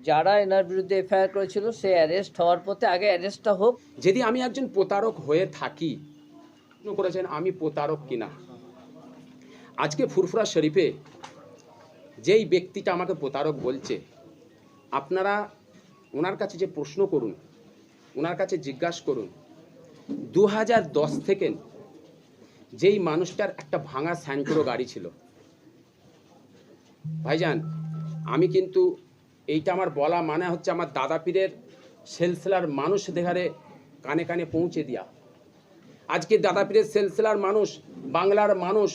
যারা এনার বিরুদ্ধে এফআইআর করেছিল, সে অ্যারেস্ট হওয়ার পথে আগে অ্যারেস্টটা হোক। যদি আমি একজন প্রতারক হয়ে থাকি করেছেন আমি প্রতারক কিনা? আজকে ফুরফুরা শরীফে যেই ব্যক্তিটা আমাকে প্রতারক বলছে, আপনারা ওনার কাছে যে প্রশ্ন করুন, ওনার কাছে জিজ্ঞাসা করুন দু হাজার দশ থেকে যেই মানুষটার একটা ভাঙা স্যান্ট্রো গাড়ি ছিল। ভাইজান, আমি কিন্তু এইটা আমার বলা মানে হচ্ছে আমার দাদা পীরের সেলসেলার মানুষ দেখারে কানে কানে পৌঁছে দিয়া। আজকে দাদা পীরের সেলসেলার মানুষ, বাংলার মানুষ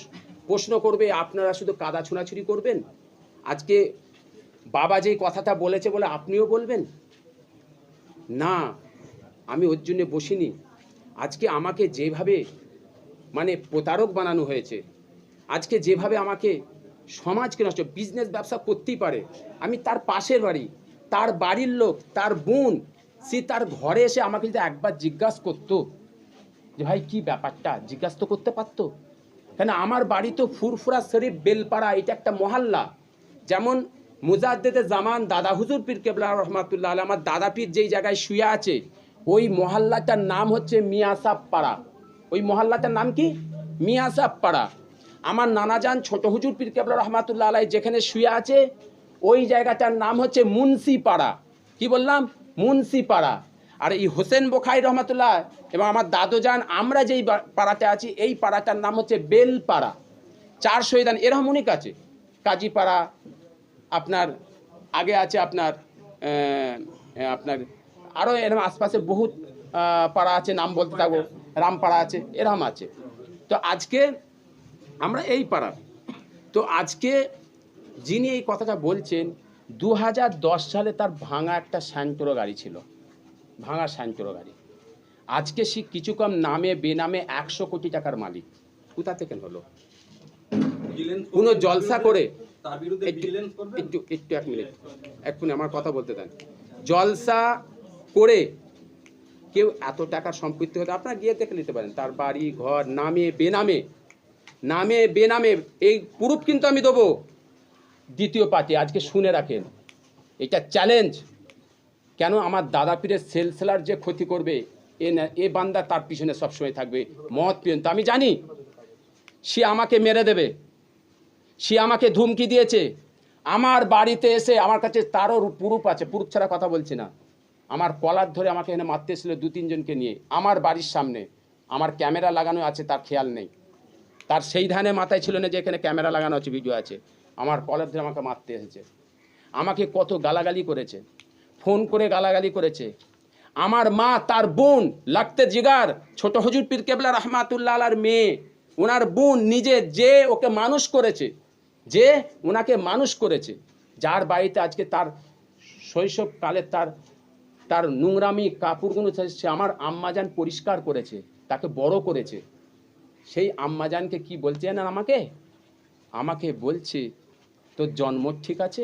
প্রশ্ন করবে, আপনারা শুধু কাদা ছোঁড়াছুড়ি করবেন? আজকে বাবা যেই কথাটা বলেছে বলে আপনিও বলবেন? না, আমি ওর জন্যে বসিনি। আজকে আমাকে যেভাবে মানে প্রতারক বানানো হয়েছে, আজকে যেভাবে আমাকে সমাজকে নষ্ট বিজনেস ব্যবসা করতেই পারে। আমি তার পাশের বাড়ি, তার বাড়ির লোক, তার বোন, সে তার ঘরে এসে আমাকে যদি একবার জিজ্ঞাসা করতো যে, ভাই, কি ব্যাপারটা? জিজ্ঞাসা তো করতে পারতো। কেন আমার বাড়ি তো ফুরফুরা শরীফ, বেলপাড়া, এটা একটা মহল্লা। যেমন মুজাদ্দেদে জামান, দাদা হুজুর পীর কেবলা রহমাতুল্লাহ আমার দাদা পীর যেই জায়গায় শুয়ে আছে, ওই মহল্লাটার নাম হচ্ছে মিয়াসাব পাড়া ওই মহল্লাটার নাম কি? মিয়াসাব পাড়া আমার নানাজান ছোট হুজুর পীর কেবলা রহমাতুল্লাহ আলাই যেখানে শুয়ে আছে, ওই জায়গাটার নাম হচ্ছে মুন্সি পাড়া কি বললাম? মুন্সি পাড়া আর এই হোসেন বোখাই রহমাতুল্লাহ এবং আমার দাদুজান, আমরা যেই পাড়াতে আছি, এই পাড়াটার নাম হচ্ছে বেলপাড়া। চার শহীদান এরকম অনেক আছে কাজীপাড়া, আপনার আগে আছে আপনার আপনার আরও এরকম আশপাশে বহুত পাড়া আছে, নাম বলতে থাকব রামপাড়া আছে এরকম আছে। তো আজকে আমরা এই পাড়ার। তো আজকে যিনি এই কথাটা বলছেন দু হাজার দশ সালে তার ভাঙা একটা স্যান্টোরো গাড়ি ছিল। ভাঙা স্যান্টোরো গাড়ি। আজকে সে কিছু কম নামে বেনামে একশো কোটি টাকার মালিক। কোথা থেকে হলো? কোনো জলসা করে তার বিরুদ্ধে একটু একটু এক মিনিট। এক্ষুনি আমার কথা বলতে দেন। জলসা করে কেউ এত টাকার সম্পত্তি হতে আপনারা গিয়ে দেখে নিতে পারেন। তার বাড়ি ঘর নামে বেনামে নামে, বেনামে, এই প্রুফ কিন্তু আমি দেবো। দ্বিতীয় পার্টি, আজকে শুনে রাখেন, এটা চ্যালেঞ্জ কেন আমার দাদা পীরের সেলসেলার যে ক্ষতি করবে, এ না, এ বান্দা তার পিছনে সবসময় থাকবে মত পিয়ন তো আমি জানি, সে আমাকে মেরে দেবে, সে আমাকে ধুমকি দিয়েছে, আমার বাড়িতে এসে আমার কাছে তারও পুরুপ আছে পুরুপ ছাড়া কথা বলছি না। আমার কলার ধরে আমাকে এখানে মারতে এসেছিল দু তিনজনকে নিয়ে, আমার বাড়ির সামনে, আমার ক্যামেরা লাগানো আছে, তার খেয়াল নেই। তার সেই ধানে মাথায় ছিল না যে এখানে ক্যামেরা লাগানো আছে ভিডিও আছে। আমার কলার ধরে আমাকে মারতে এসেছে। আমাকে কত গালাগালি করেছে। ফোন করে গালাগালি করেছে। আমার মা, তার বোন, লাগতে জিগার, ছোট হজুর পীর কেবলা রহমাতুল্লাহ আলার মেয়ে, ওনার বোন নিজে যে ওকে মানুষ করেছে, যে ওনাকে মানুষ করেছে, যার বাড়িতে আজকে তার শৈশবকালে তার তার নোংরামি, কাপড়গুলো সে আমার আম্মাজান পরিষ্কার করেছে, তাকে বড় করেছে। সেই আম্মাজানকে কি বলছে না আমাকে? আমাকে বলছে, তোর জন্ম ঠিক আছে?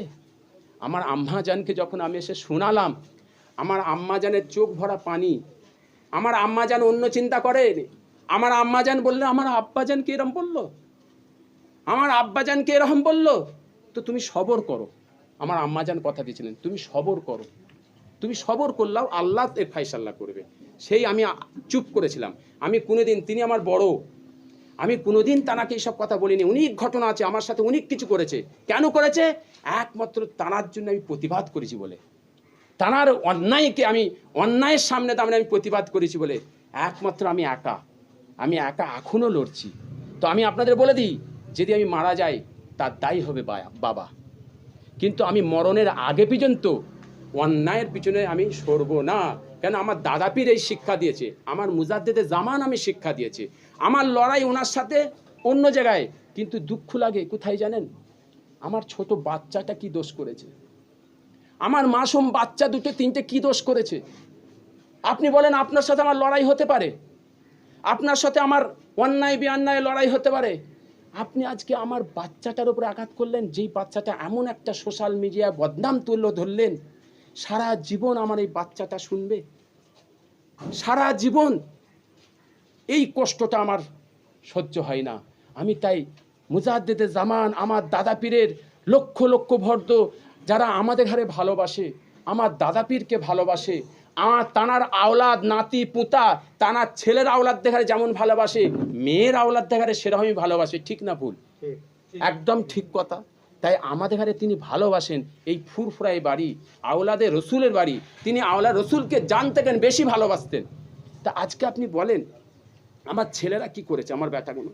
আমার আম্মাজানকে যখন আমি এসে শোনালাম, আমার আম্মাজানের চোখ ভরা পানি, আমার আম্মাজান অন্য চিন্তা করে, আমার আম্মাজান বললে, আমার আব্বাজানকে এরম বলল? আমার আব্বাজানকে এরকম বলল? তো তুমি সবর করো। আমার আম্মাজান কথা দিয়েছিলেন, তুমি সবর করো। তুমি সবর করলাও আল্লাহ এর ফাইসাল্লাহ করবে। সেই আমি চুপ করেছিলাম। আমি কোনোদিন, তিনি আমার বড় আমি কোনোদিন তানাকে এইসব কথা বলিনি। অনেক ঘটনা আছে, আমার সাথে অনেক কিছু করেছে। কেন করেছে? একমাত্র তানার জন্য আমি প্রতিবাদ করেছি বলে। তানার অন্যায়কে আমি, অন্যায়ের সামনে দাঁড়িয়ে আমি প্রতিবাদ করেছি বলে। একমাত্র আমি একা। আমি একা এখনও লড়ছি। তো আমি আপনাদের বলে দিই, যদি আমি মারা যাই, তার দায়ী হবে বাবা। কিন্তু আমি মরণের আগে পর্যন্ত অন্যায়ের পিছনে আমি সরবো না। কেন? আমার দাদা পীর এই শিক্ষা দিয়েছে। আমার মুজাদ্দেদে জামান আমি শিক্ষা দিয়েছে। আমার লড়াই ওনার সাথে অন্য জায়গায়। কিন্তু দুঃখ লাগে, কোথায় জানেন? আমার ছোট বাচ্চাটা কি দোষ করেছে? আমার মাসুম বাচ্চা দুটো তিনটে কি দোষ করেছে? আপনি বলেন, আপনার সাথে আমার লড়াই হতে পারে? আপনার সাথে আমার অন্যায় বেঅন্যায় লড়াই হতে পারে? আপনি আজকে আমার বাচ্চাটার উপরে আঘাত করলেন, যেই বাচ্চাটা এমন একটা সোশ্যাল মিডিয়া বদনাম তুল্য ধরলেন। সারা জীবন আমার এই বাচ্চাটা শুনবে? সারা জীবন এই কষ্টটা আমার সহ্য হয় না। আমি তাই মুজাদ্দেদে জামান আমার দাদা পীরের লক্ষ লক্ষ ভর্দ যারা আমাদের ঘরে ভালোবাসে আমার দাদা পীরকে ভালোবাসে আমার তানার আওলাদ নাতি পুতা তানার ছেলের আওলাদ দেখারে যেমন ভালোবাসে মেয়ের আওলাদ দেখারে সেরকমই ভালোবাসে ঠিক না ভুল? একদম ঠিক কথা। তাই আমাদের ঘরে তিনি ভালোবাসেন এই ফুরফুরাই বাড়ি, আওলাদে রসুলের বাড়ি। তিনি আওলা রসুলকে জানতে জানতেন বেশি ভালোবাসতেন? তা আজকে আপনি বলেন, আমার ছেলেরা কি করেছে আমার বেটাগুলো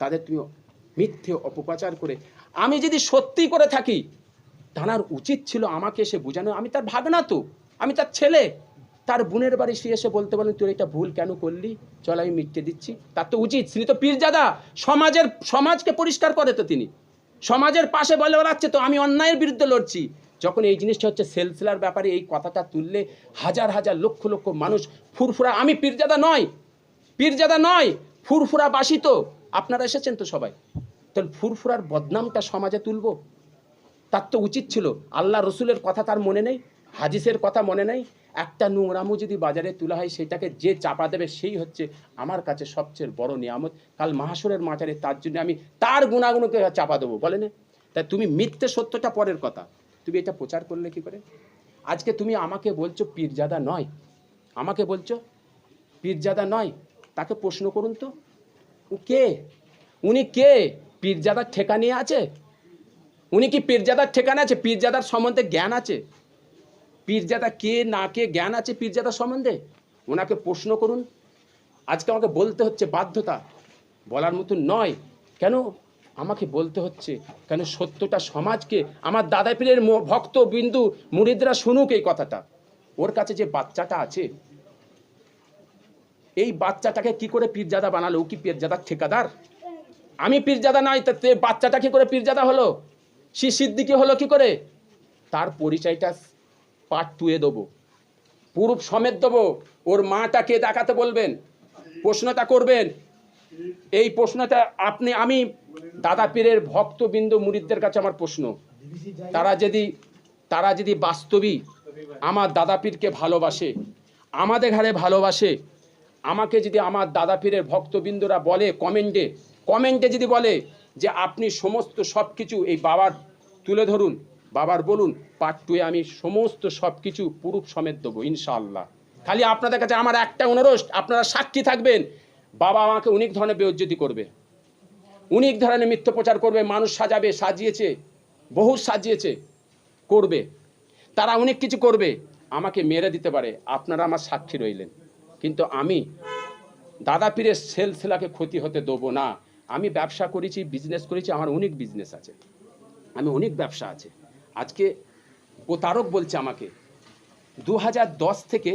তাদের তুমি মিথ্যে অপপ্রচার করে, আমি যদি সত্যি করে থাকি তানার উচিত ছিল আমাকে এসে বোঝানো, আমি তার ভাগনা তো, আমি তার ছেলে। তার বোনের বাড়ি সে এসে বলতে বলেন তুই এটা ভুল কেন করলি? চল আমি মিটকে দিচ্ছি। তার তো উচিত, তিনি তো পীরজাদা, সমাজের, সমাজকে পরিষ্কার করে তো তিনি। সমাজের পাশে বলে বেড়াচ্ছে, তো আমি অন্যায়ের বিরুদ্ধে লড়ছি। যখন এই জিনিসটা হচ্ছে সেলসেলার ব্যাপারে এই কথাটা তুললে হাজার হাজার লক্ষ লক্ষ মানুষ ফুরফুরা, আমি পীরজাদা নয় পীরজাদা নয় ফুরফুরা বাসী তো। আপনারা এসেছেন তো সবাই। তাহলে ফুরফুরার বদনামটা সমাজে তুলব? তার তো উচিত ছিল। আল্লাহ রসুলের কথা তার মনে নেই, হাদিসের কথা মনে নেই একটা নোংরামু যদি বাজারে তোলা হয়, সেটাকে যে চাপা দেবে, সেই হচ্ছে আমার কাছে সবচেয়ে বড় নিয়ামত। কাল মাহাসুরের মাজারে তার জন্য আমি তার গুণাগুণকে চাপা দেবো, বলে না। তাই তুমি মিথ্যে সত্যটা পরের কথা। তুমি এটা প্রচার করলে কি করে? আজকে তুমি আমাকে বলছো পীরজাদা নয়। আমাকে বলছো পীরজাদা নয়। তাকে প্রশ্ন করুন তো। ও কে? উনি কে? পীরজাদার ঠেকা নিয়ে আছে? উনি কি পীরজাদার ঠিকানা আছে? পীরজাদার সম্বন্ধে জ্ঞান আছে? পীরজাদা কে না কে জ্ঞান আছে পীরজাদা সম্বন্ধে? ওনাকে প্রশ্ন করুন। আজকে আমাকে বলতে হচ্ছে বাধ্যতা। বলার মতন নয়। কেন? আমাকে বলতে হচ্ছে, কেন সত্যটা সমাজকে, আমার দাদা পীরের ভক্ত, বিন্দু মুরিদরা শুনুক এই কথাটা। ওর কাছে যে বাচ্চাটা আছে, এই বাচ্চাটাকে কি করে পীরজাদা বানালো? ও কি পীরজাদার ঠিকাদার? আমি পীরজাদা নাই, তা বাচ্চাটা কি করে পীরজাদা হলো? সে সিদ্দিকি হলো কি করে? তার পরিচয়টা পার্ট টুয়ে দেবো। পুরুষ সমেত দেবো। ওর মাটাকে দেখাতে বলবেন? প্রশ্নটা করবেন? এই প্রশ্নটা আপনি, আমি দাদা পীরের ভক্তবৃন্দ মুরিদদের কাছে আমার প্রশ্ন। তারা যদি তারা যদি বাস্তবই আমার দাদা পীরকে ভালোবাসে, আমাদের ঘরে ভালোবাসে, আমাকে যদি আমার দাদা পীরের ভক্তবৃন্দরা বলে কমেন্টে কমেন্টে যদি বলে যে আপনি সমস্ত সব কিছু এই বাবার তুলে ধরুন বাবার বলুন পার্ট টুয়ে আমি সমস্ত সব কিছু পুরুপ সমেত দেবো, ইনশাআল্লাহ। খালি আপনাদের কাছে আমার একটা অনুরোধ, আপনারা সাক্ষী থাকবেন, বাবা আমাকে অনেক ধরনের বেউজ্জতি করবে। অনেক ধরনের মিথ্য প্রচার করবে, মানুষ সাজাবে, সাজিয়েছে, বহু সাজিয়েছে, করবে। তারা অনেক কিছু করবে, আমাকে মেরে দিতে পারে, আপনারা আমার সাক্ষী রইলেন। কিন্তু আমি দাদা পীরের সেলসেলাকে ক্ষতি হতে দেবো না। আমি ব্যবসা করেছি বিজনেস করেছি, আমার অনেক বিজনেস আছে। আমি অনেক ব্যবসা আছে। আজকে প্রতারক বলছে আমাকে দু থেকে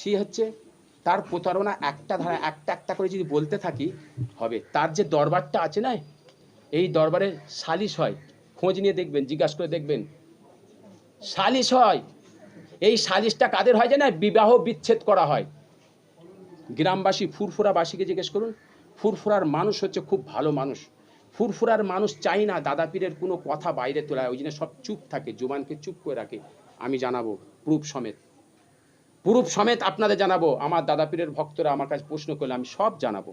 সে হচ্ছে তার প্রতারণা একটা ধারা, একটা একটা করে যদি বলতে থাকি, হবে। তার যে দরবারটা আছে না, এই দরবারে সালিশ হয়। খোঁজ নিয়ে দেখবেন, জিজ্ঞাসা করে দেখবেন। সালিশ হয়। এই সালিশটা কাদের হয় জানা বিবাহ বিচ্ছেদ করা হয়। গ্রামবাসী, ফুরফুরাবাসীকে জিজ্ঞেস করুন। ফুরফুরার মানুষ হচ্ছে খুব ভালো মানুষ। ফুরফুরার মানুষ চাই না দাদা পীরের কোনো কথা বাইরে তোলা ওই জন্য সব চুপ থাকে জুবানকে চুপ করে রাখে। আমি জানাব প্রুফ সমেত। প্রুফ সমেত আপনাদের জানাব আমার দাদা পীরের ভক্তরা আমার কাছে প্রশ্ন করলে আমি সব জানাব।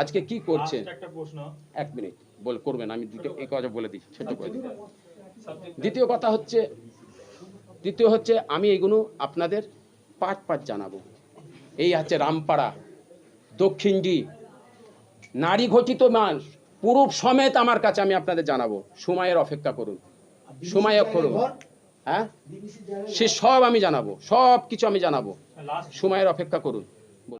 আজকে কি করছেন Last একটা প্রশ্ন। এক মিনিট বল করবেন আমি দ্বিতীয় এই কথা বলে দিই ছোট করে দিই। দ্বিতীয় কথা হচ্ছে দ্বিতীয় হচ্ছে আমি এগুলো আপনাদের পাট পাট জানাব। এই হচ্ছে রামপাড়া দক্ষিণডি নারী ঘটিত মানুষ পুরুষ সমেত আমার কাছে আমি আপনাদের জানাব। সময়ের অপেক্ষা করুন। সময় করুন। হ্যাঁ? সে সব আমি জানাব। সব কিছু আমি জানাব। সময়ের অপেক্ষা করুন।